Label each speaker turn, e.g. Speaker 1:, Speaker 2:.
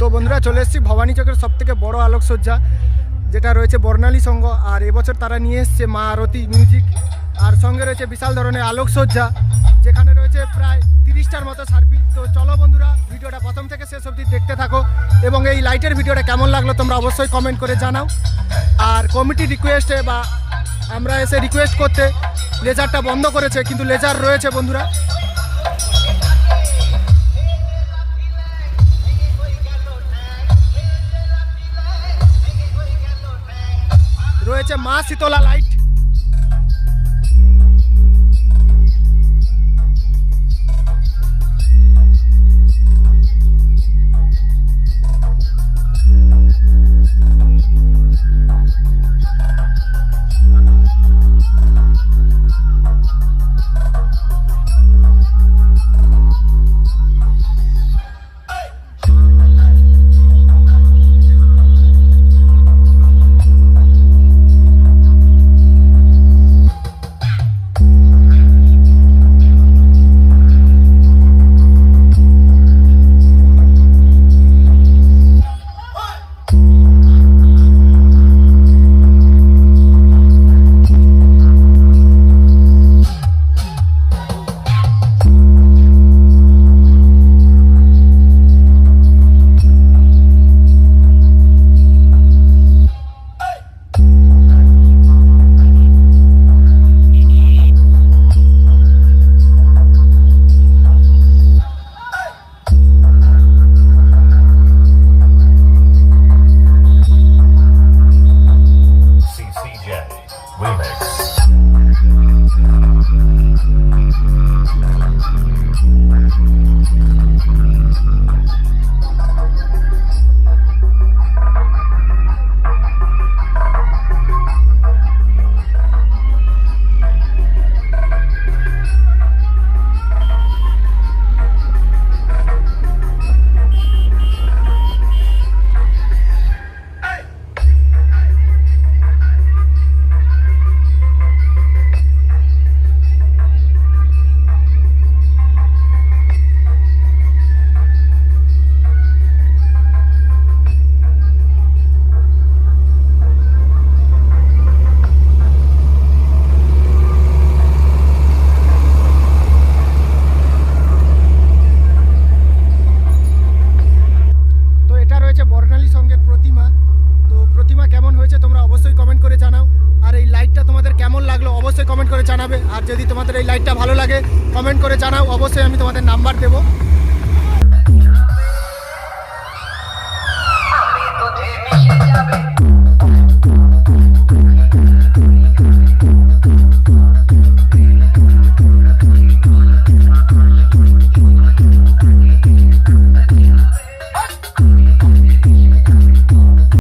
Speaker 1: তো বন্ধুরা, চলে এসেছি ভবানী চকের সব থেকে বড় আলোকসজ্জা, যেটা রয়েছে বর্ণালী সংঘ আর এবছর তারা নিয়ে এসছে মা আরতি মিউজিক আর সঙ্গে রয়েছে বিশাল ধরনের আলোকসজ্জা, যেখানে রয়েছে প্রায় তিরিশটার মতো সার্ফি তো চলো বন্ধুরা, ভিডিওটা প্রথম থেকে শেষ অবধি দেখতে থাকো। এবং এই লাইটের ভিডিওটা কেমন লাগল তোমরা অবশ্যই কমেন্ট করে জানাও। আর কমিটি রিকোয়েস্টে বা আমরা এসে রিকোয়েস্ট করতে, লেজারটা বন্ধ করেছে, কিন্তু লেজার রয়েছে বন্ধুরা। রয়েছে মা শীতলা লাইট।
Speaker 2: Remix.
Speaker 1: করে জানাবে। আর যদি তোমাদের এই লাইটটা ভালো লাগে কমেন্ট করে জানাও। অবশ্যই আমি তোমাদের নাম্বার দেবো।